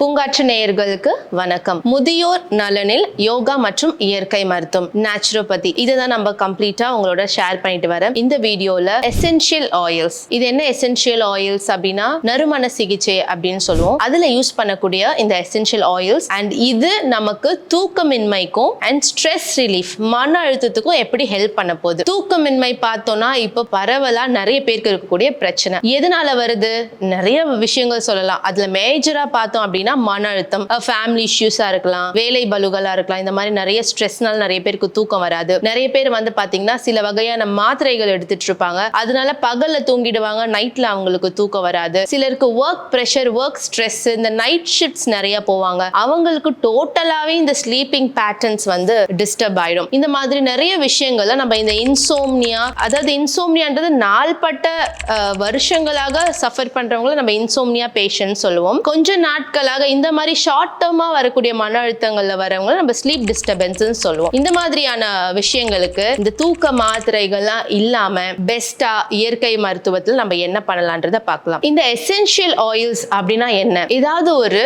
பூங்காற்று நேயர்களுக்கு வணக்கம். முதியோர் நலனில் யோகா மற்றும் இயற்கை மருத்துவம் நேச்சுரோபதி இதுதான் நம்ம கம்ப்ளீட்டா உங்களோட ஷேர் பண்ணிட்டு வரேன். இந்த வீடியோல எசென்ஷியல் ஆயில்ஸ் இது என்ன எசென்ஷியல் ஆயில்ஸ் அப்படின்னா நறுமண சிகிச்சை அப்படின்னு சொல்லுவோம். அதுல யூஸ் பண்ணக்கூடிய இந்த எசென்ஷியல் ஆயில்ஸ் அண்ட் இது நமக்கு தூக்கமின்மைக்கும் அண்ட் ஸ்ட்ரெஸ் ரிலீஃப் மன அழுத்தத்துக்கும் எப்படி ஹெல்ப் பண்ண போகுது. தூக்கமின்மை பார்த்தோம்னா இப்போ பரவலா நிறைய பேருக்கு இருக்கக்கூடிய பிரச்சனை. எதனால வருது? நிறைய விஷயங்கள் சொல்லலாம். அதுல மேஜரா பார்த்தோம் அப்படின்னா மன அழுத்தம் ஃபேமிலி இஷ்யூஸா இருக்கலாம் வேலை பலுகளா இருக்கலாம் இந்த மாதிரி நிறைய ஸ்ட்ரெஸ்னால நிறைய பேருக்கு தூக்கம் வராது. நிறைய பேர் வந்து பாத்தீங்கன்னா சில வகையான மாத்திரைகள் எடுத்துட்டு இருப்பாங்க. அதனால பகல்ல தூங்கிடுவாங்க நைட்ல அவங்களுக்கு தூக்கம் வராது. சிலருக்கு ஒர்க் ப்ரெஷர் ஒர்க் ஸ்ட்ரெஸ் இந்த நைட் ஷிஃப்ட்ஸ் நிறைய போவாங்க. அவங்களுக்கு டோட்டலாவே இந்த ஸ்லீப்பிங் பேட்டர்ன்ஸ் வந்து டிஸ்டர்ப் ஆயிடும். இந்த மாதிரி நிறைய விஷயங்களை நம்ம இந்த இன்சோம்னியா அதாவது இன்சோம்னியான்றது நாள்பட்ட வருஷங்களாக சஃபர் பண்றவங்கள நம்ம இன்சோம்னியா பேஷண்ட் சொல்லுவோம். கொஞ்ச நாட்களாக இந்த மாதிரி ஷார்ட் டேர்மா வரக்கூடிய மன அழுத்தங்கள்ல வரவங்கள நம்ம ஸ்லீப் டிஸ்டர்பன்ஸ் சொல்லுவோம். இந்த மாதிரியான விஷயங்களுக்கு இந்த தூக்க மாத்திரைகள்லாம் இல்லாம பெஸ்டா இயற்கை மருத்துவத்தில் நம்ம என்ன பண்ணலான்றதை பார்க்கலாம். இந்த எசென்ஷியல் ஆயில்ஸ் அப்படின்னா என்ன? ஏதாவது ஒரு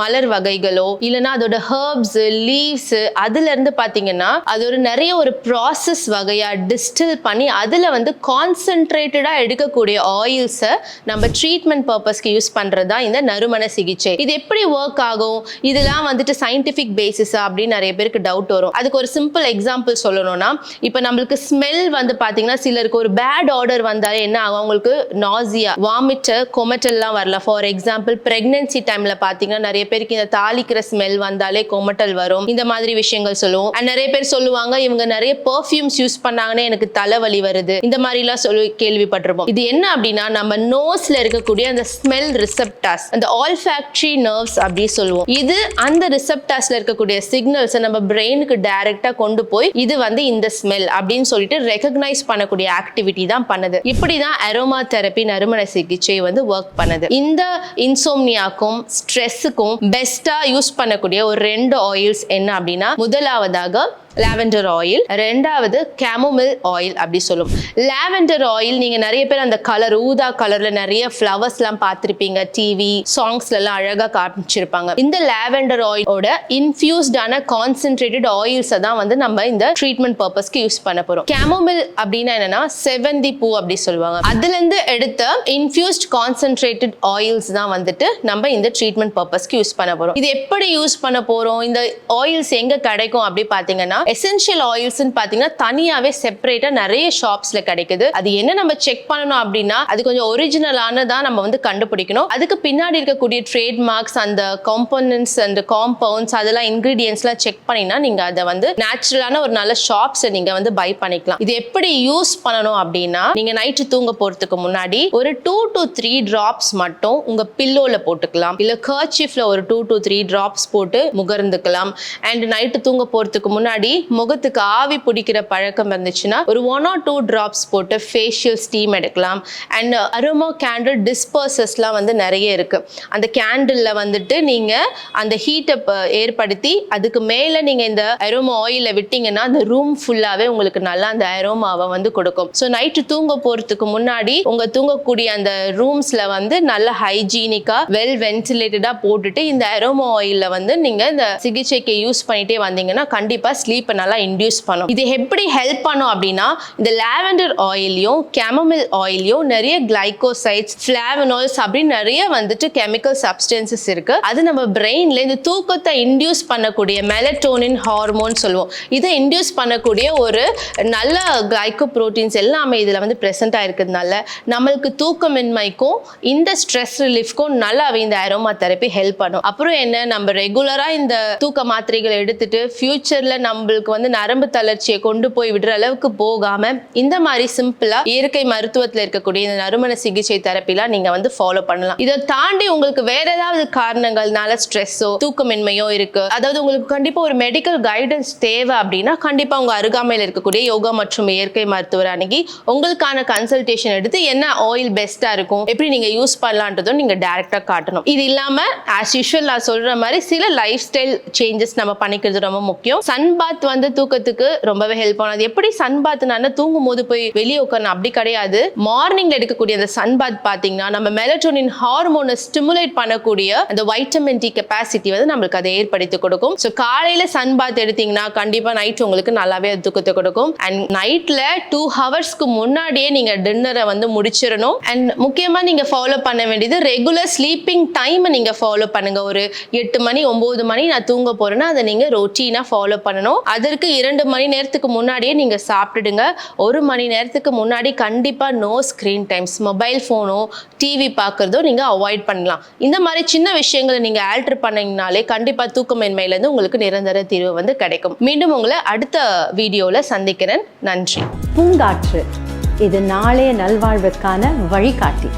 மலர் வகைகளோ இல்லைன்னா அதோட ஹர்ப்ஸ் லீவ்ஸ் அதுல இருந்து பாத்தீங்கன்னா அது ஒரு நிறைய ஒரு ப்ராசஸ் வகையா டிஸ்டில் பண்ணி அதுல வந்து கான்சென்ட்ரேட்டடா எடுக்கக்கூடிய ஆயில்ஸை நம்ம ட்ரீட்மெண்ட் பர்பஸ்க்கு யூஸ் பண்றதா இந்த நறுமண சிகிச்சை. இது எப்படி ஒர்க் ஆகும்? இதெல்லாம் வந்துட்டு சயின்டிஃபிக் பேசிஸா அப்படின்னு நிறைய பேருக்கு டவுட் வரும். அதுக்கு ஒரு சிம்பிள் எக்ஸாம்பிள் சொல்லணும்னா இப்போ நம்மளுக்கு ஸ்மெல் வந்து பார்த்தீங்கன்னா சிலருக்கு ஒரு பேட் ஆர்டர் வந்தாலே என்ன ஆகும்? அவங்களுக்கு நாசியா வாமிட்டு கொமட்டல்லாம் வரலாம். ஃபார் எக்ஸாம்பிள் பிரெக்னன்சி டைம்ல பார்த்தீங்கன்னா நிறைய பேருக்கு இந்த தாளிக்கிற ஸ்மெல் வந்தாலே கொமட்டல் வரும். இந்த மாதிரி விஷயங்கள் சொல்லுவோம். அண்ட் நிறைய பேர் சொல்லுவாங்க இவங்க நிறைய பெர்ஃப்யூம்ஸ் யூஸ் பண்ணாங்கன்னா எனக்கு தலைவலி வருது. இந்த மாதிரிலாம் சொல்லி கேள்விப்பட்டிருப்போம். இது என்ன அப்படின்னா நம்ம நோஸ்ல இருக்கக்கூடிய அந்த ஸ்மெல் ரிசெப்டாஸ் அந்த ஆல் ஆல்ஃபேக்டரி நர்வ்ஸ் அப்படி சொல்லுவோம். இது அந்த ரிசெப்டாஸ்ல இருக்கக்கூடிய சிக்னல்ஸை நம்ம பிரெயினுக்கு டைரக்டா கொண்டு போய் இது வந்து இந்த ஸ்மெல் அப்படின்னு சொல்லிட்டு ரெகக்னைஸ் பண்ணக்கூடிய ஆக்டிவிட்டி தான் பண்ணுது. இப்படிதான் அரோமா தெரப்பி நறுமண சிகிச்சை வந்து ஒர்க் பண்ணுது. இந்த இன்சோம்னியாக்கும் ஸ்ட்ரெஸ்ஸுக்கும் பெஸ்டா யூஸ் பண்ணக்கூடிய ஒரு ரெண்டு ஆயில்ஸ் என்ன அப்படின்னா முதலாவதாக லாவெண்டர் ஆயில் ரெண்டாவது கேமோமில் ஆயில் அப்படி சொல்லும். லாவெண்டர் ஆயில் நீங்க நிறைய பேர் அந்த கலர் ஊதா கலர்ல நிறைய ஃப்ளவர்ஸ்லாம் பார்த்துருப்பீங்க. டிவி சாங்ஸ்ல எல்லாம் அழகா காமிச்சிருப்பாங்க. இந்த லாவெண்டர் ஆயிலோட இன்ஃபியூஸ்டான கான்சென்ட்ரேட்டட் ஆயில்ஸை தான் வந்து நம்ம இந்த ட்ரீட்மெண்ட் பர்பஸ்க்கு யூஸ் பண்ண போறோம். கேமோமில் அப்படின்னா என்னன்னா செவந்தி பூ அப்படி சொல்லுவாங்க. அதுல இருந்து எடுத்த இன்ஃபியூஸ்ட் கான்சென்ட்ரேட்டட் ஆயில்ஸ் தான் வந்துட்டு நம்ம இந்த ட்ரீட்மெண்ட் பர்பஸ்க்கு யூஸ் பண்ண போறோம். இது எப்படி யூஸ் பண்ண போறோம்? இந்த ஆயில்ஸ் எங்க கிடைக்கும் அப்படி பாத்தீங்கன்னா எசென்ஷியல் ஆயில்ஸ்னு பாத்தீங்கன்னா தனியாவே செப்பரேட்டா நிறைய ஷாப்ஸ்ல கிடைக்குது. அது என்ன நம்ம செக் பண்ணணும் அப்படின்னா அது கொஞ்சம் ஒரிஜினலானதா நம்ம வந்து கண்டுபிடிக்கணும். அதுக்கு பின்னாடி இருக்கக்கூடிய ட்ரேட் மார்க்ஸ் அந்த காம்போனன்ட்ஸ் அந்த காம்பவுண்ட்ஸ் அதெல்லாம் இன்கிரீடியன்ஸ்லாம் செக் பண்ணினா நீங்க அதை வந்து நேச்சுரலான ஒரு நல்ல ஷாப்ஸ் நீங்க வந்து பை பண்ணிக்கலாம். இது எப்படி யூஸ் பண்ணணும் அப்படின்னா நீங்க நைட்டு தூங்க போறதுக்கு முன்னாடி ஒரு டூ டு த்ரீ டிராப்ஸ் மட்டும் உங்க பில்லோல போட்டுக்கலாம். இல்ல கர்ச்சிஃப்ல ஒரு டூ டு த்ரீ டிராப்ஸ் போட்டு முகர்ந்துக்கலாம். அண்ட் நைட்டு தூங்க போறதுக்கு முன்னாடி முகத்துக்கு ஆவி பிடிக்கிற பழக்கம் இருந்துச்சுன்னா ஒரு ஒன் ஆர் டூ ட்ராப்ஸ் போட்டு ஃபேஷியல் ஸ்டீம் எடுக்கலாம். அண்ட் அரோமா கேண்டில் டிஸ்பர்சஸ்லாம் வந்து நிறைய இருக்குது அந்த கேண்டிலில் வந்துட்டு நீங்கள் அந்த ஹீட்டை ஏற்படுத்தி அதுக்கு மேலே நீங்கள் இந்த அரோமா ஆயிலில் விட்டீங்கன்னா அந்த ரூம் ஃபுல்லாகவே உங்களுக்கு நல்லா அந்த அரோமாவை வந்து கொடுக்கும். ஸோ நைட்டு தூங்க போகிறதுக்கு முன்னாடி உங்கள் தூங்கக்கூடிய அந்த ரூம்ஸில் வந்து நல்ல ஹைஜீனிக்காக வெல் வென்டிலேட்டடாக போட்டுட்டு இந்த அரோமா ஆயிலில் வந்து நீங்கள் இந்த சிகிச்சைக்கு யூஸ் பண்ணிட்டே வந்தீங்கன்னா கண்டிப்பாக ஸ்லீப் ஸ்லீப்பை நல்லா இன்டியூஸ் பண்ணும். இது எப்படி ஹெல்ப் பண்ணும் அப்படின்னா இந்த லாவெண்டர் ஆயிலையும் கேமமில் ஆயிலையும் நிறைய கிளைகோசைட்ஸ் ஃபிளாவனால்ஸ் அப்படின்னு நிறைய வந்துட்டு கெமிக்கல் சப்ஸ்டன்சஸ் இருக்கு. அது நம்ம பிரெயின்ல இந்த தூக்கத்தை இன்டியூஸ் பண்ணக்கூடிய மெலட்டோனின் ஹார்மோன் சொல்லுவோம். இதை இன்டியூஸ் பண்ணக்கூடிய ஒரு நல்ல கிளைகோ ப்ரோட்டீன்ஸ் எல்லாமே இதில் வந்து ப்ரெசென்ட் ஆயிருக்கிறதுனால நம்மளுக்கு தூக்கமின்மைக்கும் இந்த ஸ்ட்ரெஸ் ரிலீஃப்க்கும் நல்லாவே இந்த அரோமா தெரப்பி ஹெல்ப் பண்ணும். அப்புறம் என்ன? நம்ம ரெகுலராக இந்த தூக்க மாத்திரைகள் எடுத்துட்டு நம்ம நம்மளுக்கு வந்து நரம்பு தளர்ச்சியை கொண்டு போய் விடுற அளவுக்கு போகாம இந்த மாதிரி சிம்பிளா இயற்கை மருத்துவத்துல இருக்கக்கூடிய இந்த நறுமண சிகிச்சை தெரப்பிலாம் நீங்க வந்து ஃபாலோ பண்ணலாம். இதை தாண்டி உங்களுக்கு வேற ஏதாவது காரணங்கள்னால ஸ்ட்ரெஸ்ஸோ தூக்கமின்மையோ இருக்கு. அதாவது உங்களுக்கு கண்டிப்பா ஒரு மெடிக்கல் கைடன்ஸ் தேவை அப்படின்னா கண்டிப்பா உங்க அருகாமையில் இருக்கக்கூடிய யோகா மற்றும் இயற்கை மருத்துவர் அணுகி உங்களுக்கான கன்சல்டேஷன் எடுத்து என்ன ஆயில் பெஸ்டா இருக்கும் எப்படி நீங்க யூஸ் பண்ணலான்றதும் நீங்க டைரக்டா காட்டணும். இது இல்லாம ஆஸ் யூஷுவல் நான் சொல்ற மாதிரி சில லைஃப் ஸ்டைல் சேஞ்சஸ் நம்ம பண்ணிக்கிறது ரொம்ப முக்கியம். சன் பாத் பாத் வந்து தூக்கத்துக்கு ரொம்பவே ஹெல்ப் ஆனது. எப்படி சன் பாத் நான் தூங்கும் போது போய் வெளியே உட்காரணும் அப்படி கிடையாது. மார்னிங்ல எடுக்கக்கூடிய அந்த சன் பாத் பாத்தீங்கன்னா நம்ம மெலட்டோனின் ஹார்மோனை ஸ்டிமுலேட் பண்ணக்கூடிய அந்த வைட்டமின் டி கெப்பாசிட்டி வந்து நம்மளுக்கு அதை ஏற்படுத்தி கொடுக்கும். ஸோ காலையில சன் பாத் எடுத்தீங்கன்னா கண்டிப்பா நைட் உங்களுக்கு நல்லாவே அது தூக்கத்தை கொடுக்கும். அண்ட் நைட்ல டூ ஹவர்ஸ்க்கு முன்னாடியே நீங்க டின்னரை வந்து முடிச்சிடணும். அண்ட் முக்கியமா நீங்க ஃபாலோ பண்ண வேண்டியது ரெகுலர் ஸ்லீப்பிங் டைம் நீங்க ஃபாலோ பண்ணுங்க. ஒரு எட்டு மணி ஒன்பது மணி நான் தூங்க போறேன்னா அதை நீங்க ரொட்டீனா ஃபாலோ பண்ணணும். அதற்கு இரண்டு மணி நேரத்துக்கு முன்னாடியே நீங்கள் சாப்பிட்டுடுங்க. ஒரு மணி நேரத்துக்கு முன்னாடி கண்டிப்பாக நோ ஸ்க்ரீன் டைம்ஸ் மொபைல் ஃபோனோ டிவி பார்க்குறதோ நீங்கள் அவாய்ட் பண்ணலாம். இந்த மாதிரி சின்ன விஷயங்களை நீங்கள் ஆல்டர் பண்ணிங்கனாலே கண்டிப்பாக தூக்கமின்மையிலேருந்து உங்களுக்கு நிரந்தர தீர்வு வந்து கிடைக்கும். மீண்டும் உங்களை அடுத்த வீடியோவில் சந்திக்கிறேன். நன்றி. பூங்காற்று. இது நாளைய நல்வாழ்வுக்கான வழிகாட்டி.